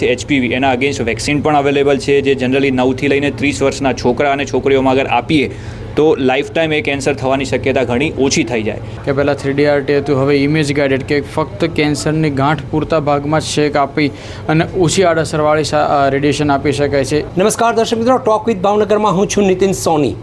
છે એચપીવી એના against vaccine પણ અવેલેબલ છે જે જનરલી નવથી લઈને ત્રીસ વર્ષના છોકરા અને છોકરીઓમાં અગર આપીએ તો લાઈફ ટાઈમ એ કેન્સર થવાની શક્યતા ઘણી ઓછી થઈ જાય. કે પહેલાં થ્રીડી આરટી હતું હવે ઇમેજ ગાઈડેડ કે ફક્ત કેન્સરની ગાંઠ પૂરતા ભાગમાં જ શેક આપી અને ઓછી આડઅસરવાળી રેડિયેશન આપી શકાય છે. નમસ્કાર દર્શક મિત્રો ટોક વિથ ભાવનગરમાં હું છું નીતિન સોની.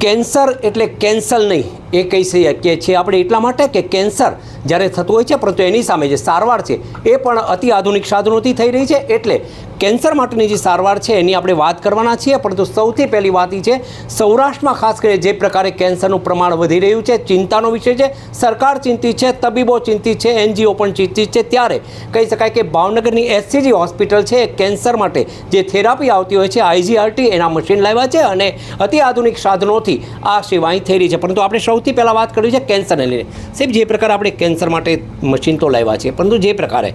કેન્સર એટલે કેન્સર નહીં એ કહી શકીએ છીએ આપણે એટલા માટે કે કેન્સર જ્યારે થતું હોય છે, પરંતુ એની સામે જે સારવાર છે, એ પણ અતિ આધુનિક સાધનોથી થઈ રહી છે. એટલે કેન્સર માટેની જે સારવાર છે, એની આપણે વાત કરવાના છીએ. પરંતુ સૌથી પહેલી વાત એ છે, સૌરાષ્ટ્રમાં ખાસ કરીને જે પ્રકારે કેન્સરનું પ્રમાણ વધી રહ્યું છે, ચિંતાનો વિષય છે. સરકાર ચિંતિત છે, તબીબો ચિંતિત છે, એનજીઓ પણ ચિંતિત છે. ત્યારે કહી શકાય કે ભાવનગરની એસસીજી હોસ્પિટલ છે, એ કેન્સર માટે જે થેરાપી આવતી હોય છે આઈજીઆરટી એના મશીન લાવ્યા છે અને અતિ આધુનિક સાધનોથી આ સેવાઈ થઈ રહી છે. પરંતુ આપણે સૌથી પહેલાં વાત કરવી છે કેન્સરને લઈને. સાહેબ, જે પ્રકારે આપણે કેન્સર માટે મશીન તો લાવ્યા છે પરંતુ જે પ્રકારે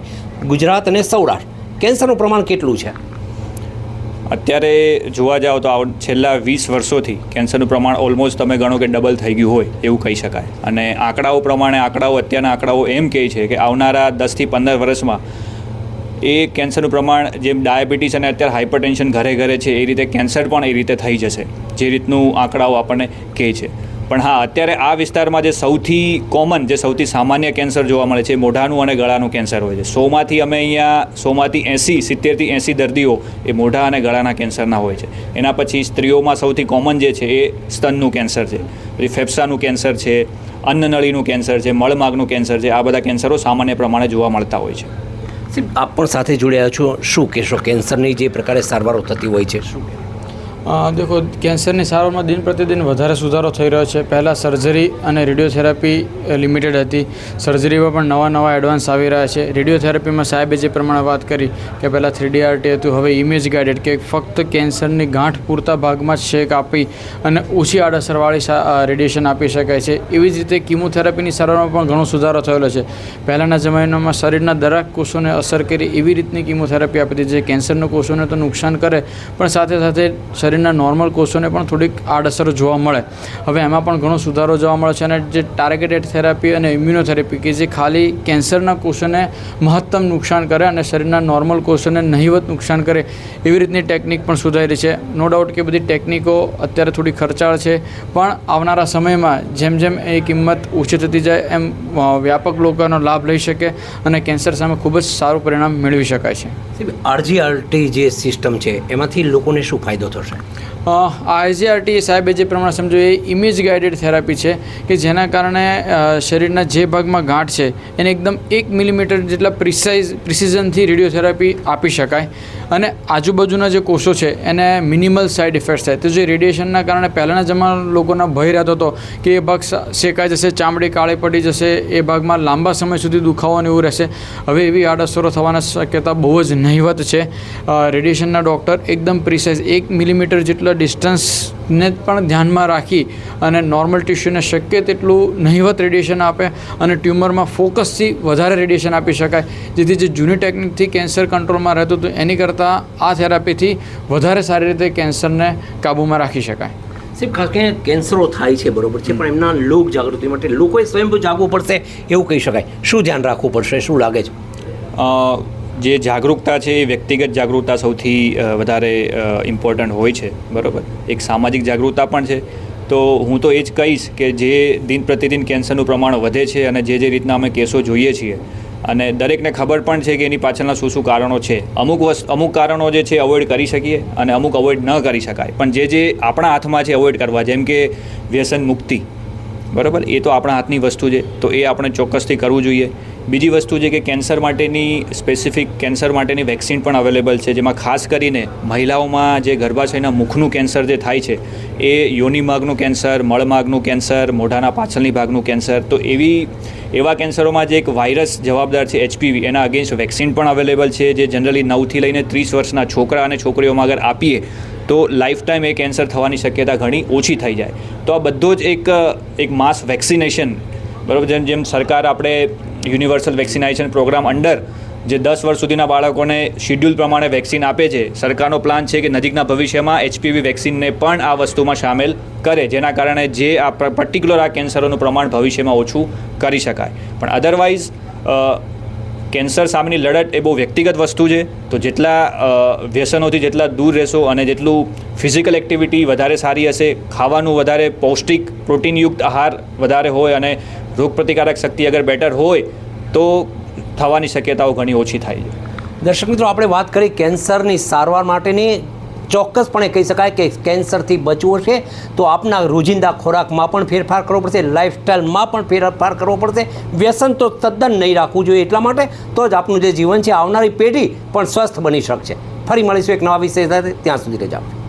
ગુજરાત અને સૌરાષ્ટ્ર, કેન્સરનું પ્રમાણ કેટલું છે? અત્યારે જોવા જાઓ તો છેલ્લા વીસ વર્ષોથી કેન્સરનું પ્રમાણ ઓલમોસ્ટ તમે ગણો કે ડબલ થઈ ગયું હોય, એવું કહી શકાય. અને આંકડાઓ પ્રમાણે, આંકડાઓ, અત્યારના આંકડાઓ એમ કહે છે કે આવનારા દસથી પંદર વર્ષમાં એ કેન્સરનું પ્રમાણ, જેમ ડાયાબિટીસ અને અત્યારે હાઇપરટેન્શન ઘરે ઘરે છે, એ રીતે કેન્સર પણ એ રીતે થઈ જશે, જે રીતનું આંકડાઓ આપણને કહે છે. પણ હા, અત્યારે આ વિસ્તારમાં જે સૌથી કોમન જે સૌથી સામાન્ય કેન્સર જોવા મળે છે મોઢાનું અને ગળાનું કેન્સર હોય છે. સોમાંથી અમે અહીંયા, સોમાંથી એંસી, સિત્તેરથી એંસી દર્દીઓ એ મોઢા અને ગળાના કેન્સરના હોય છે. એના પછી સ્ત્રીઓમાં સૌથી કોમન જે છે એ સ્તનનું કેન્સર છે. પછી ફેફસાનું કેન્સર છે, અન્નનળીનું કેન્સર છે, મળમાગનું કેન્સર છે, આ બધા કેન્સરો સામાન્ય પ્રમાણે જોવા મળતા હોય છે. આપ પણ સાથે જોડ્યા છો. શું કહેશો? કેન્સરની જે પ્રકારે સારવારો થતી હોય છે. શું દેખો, કેન્સરની સારવારમાં દિન પ્રતિદિન વધારે સુધારો થઈ રહ્યો છે. પહેલાં સર્જરી અને રેડિયોથેરાપી લિમિટેડ હતી. સર્જરીમાં પણ નવા નવા એડવાન્સ આવી રહ્યા છે. રેડિયોથેરાપીમાં સાહેબે જે પ્રમાણે વાત કરી કે પહેલાં થ્રીડી આરટી હતું, હવે ઇમેજ ગાઈડેડ કે ફક્ત કેન્સરની ગાંઠ પૂરતા ભાગમાં જ શેક આપી અને ઓછી આડઅસરવાળી રેડિયેશન આપી શકાય છે. એવી જ રીતે કિમોથેરાપીની સારવારમાં પણ ઘણો સુધારો થયેલો છે. પહેલાંના જમાનામાં શરીરના દરેક કોષોને અસર કરી એવી રીતની કિમોથેરાપી આપી હતી જે કેન્સરના કોષોને તો નુકસાન કરે, પણ સાથે સાથે શરીરના નોર્મલ કોષોને પણ થોડીક આડઅસર જોવા મળે. હવે એમાં પણ ઘણો સુધારો જોવા મળે છે અને જે ટાર્ગેટેડ થેરાપી અને ઇમ્યુનોથેરાપી કે જે ખાલી કેન્સરના કોષોને મહત્તમ નુકસાન કરે અને શરીરના નોર્મલ કોષોને નહીવત નુકસાન કરે એવી રીતની ટેકનિક પણ સુધારી છે. નો ડાઉટ કે બધી ટેકનિકો અત્યારે થોડી ખર્ચાળ છે, પણ આવનારા સમયમાં જેમ જેમ એ કિંમત ઓછી થતી જાય એમ વ્યાપક લોકોનો લાભ લઈ શકે અને કેન્સર સામે ખૂબ જ સારું પરિણામ મેળવી શકાય છે. આરજીઆરટી જે સિસ્ટમ છે, એમાંથી લોકોને શું ફાયદો થશે? આઈજીઆરટી સાહેબે જે પ્રમાણે સમજો એ ઇમેજ ગાઈડેડ થેરાપી છે કે જેના કારણે શરીરના જે ભાગમાં ગાંઠ છે એને એકદમ એક મિલીમીટર જેટલા પ્રિસાઇઝ પ્રિસિઝનથી રેડિયોથેરાપી આપી શકાય. અને આજુબાજુના જે કોષો છે એને મિનિમલ સાઇડ ઇફેક્ટ્સ થાય. તો જે રેડિયેશનના કારણે પહેલાંના જમાના લોકોના ભય રહેતો હતો કે એ ભાગ શેકાઈ જશે, ચામડી કાળી પડી જશે, એ ભાગમાં લાંબા સમય સુધી દુખાવો એવું રહેશે. હવે એવી આડઅસરો થવાના શક્યતા બહુ જ નહિવત છે. રેડિયેશનના ડૉક્ટર એકદમ પ્રિસાઇઝ એક મિલીમીટર જેટલા ડિસ્ટન્સને પણ ધ્યાનમાં રાખી અને નોર્મલ ટિશ્યુને શક્ય તેટલું નહિવત રેડિયેશન આપે અને ટ્યુમરમાં ફોકસથી વધારે રેડિયેશન આપી શકાય. જેથી જે જૂની ટેકનિકથી કેન્સર કંટ્રોલમાં રહેતું હતું એની કરતાં આ થેરાપીથી વધારે સારી રીતે કેન્સરને કાબૂમાં રાખી શકાય. સાહેબ ખાસ કરીને કેન્સરો થાય છે બરોબર છે પણ એમના લોક જાગૃતિ માટે લોકોએ સ્વયંભૂ જાગવું પડશે એવું કહી શકાય. શું ધ્યાન રાખવું પડશે? શું લાગે છે? અ, જે જાગૃતતા છે એ વ્યક્તિગત જાગૃતતા સૌથી વધારે ઇમ્પોર્ટન્ટ હોય છે. બરાબર? એક સામાજિક જાગૃતતા પણ છે. તો હું તો એ જ કહીશ કે જે દિન પ્રતિદિન કેન્સરનું પ્રમાણ વધે છે અને જે જે રીતના અમે કેસો જોઈએ છીએ અને દરેકને ખબર પણ છે કે એની પાછળના શું શું કારણો છે. અમુક વસ્તુ અમુક કારણો જે છે અવોઇડ કરી શકીએ અને અમુક અવોઇડ ન કરી શકાય. પણ જે જે આપણા હાથમાં છે અવોઇડ કરવા, જેમ કે વ્યસન મુક્તિ. બરાબર? એ તો આપણા હાથની વસ્તુ છે. તો એ આપણે ચોક્કસથી કરવું જોઈએ. બીજી વસ્તુ છે કે કેન્સર માટેની સ્પેસિફિક કેન્સર માટેની વેક્સિન પણ અવેલેબલ છે, જેમાં ખાસ કરીને મહિલાઓમાં જે ગર્ભાશયના મુખનું કેન્સર જે થાય છે, એ યોનિમાગનું કેન્સર મળમાગનું કેન્સર, મોઢાના પાછળની ભાગનું કેન્સર, તો એવી, એવા કેન્સરોમાં જે એક વાયરસ જવાબદાર છે એચપીવી એના અગેન્સ્ટ વેક્સિન પણ અવેલેબલ છે, જે જનરલી નવથી લઈને ત્રીસ વર્ષના છોકરા અને છોકરીઓમાં અગર આપીએ, તો લાઈફ ટાઈમ એ કેન્સર થવાની શક્યતા ઘણી ઓછી થઈ જાય. તો આ બધો જ એક એક માસ વેક્સિનેશન બરાબર, જેમ જેમ સરકાર આપણે યુનિવર્સલ વેક્સિનેશન પ્રોગ્રામ અંડર જે દસ વર્ષ સુધીના બાળકોને શિડ્યુલ પ્રમાણે વેક્સિન આપે છે, સરકારનો પ્લાન છે કે નજીકના ભવિષ્યમાં એચપીવી વેક્સિનને પણ આ વસ્તુમાં સામેલ કરે, જેના કારણે જે આ પર્ટિક્યુલર આ કેન્સરોનું પ્રમાણ ભવિષ્યમાં ઓછું કરી શકાય. પણ અદરવાઇઝ કેન્સર સામેની લડત એ બહુ વ્યક્તિગત વસ્તુ છે. તો જેટલા વ્યસનોથી જેટલા દૂર રહેશો અને જેટલું ફિઝિકલ એક્ટિવિટી વધારે સારી હશે, ખાવાનું વધારે પૌષ્ટિક, પ્રોટીનયુક્ત આહાર વધારે હોય અને રોગપ્રતિકારક શક્તિ અગર બેટર હોય, તો થવાની શક્યતાઓ ઘણી ઓછી થાય છે. દર્શક મિત્રો, આપણે વાત કરી કેન્સરની સારવાર માટેની. ચોક્કસપણે કહી શકાય કે કેન્સરથી બચવું છે તો આપના રોજિંદા ખોરાકમાં પણ ફેરફાર કરવો પડશે. લાઇફસ્ટાઈલમાં પણ ફેરફાર કરવો પડશે. વ્યસન તો તદ્દન નહીં રાખવું જોઈએ એટલા માટે તો જ આપનું જે જીવન છે, આવનારી પેઢી પણ સ્વસ્થ બની શકશે. ફરી મળીશું એક નવા વિષય સાથે. ત્યાં સુધી રજા આપો.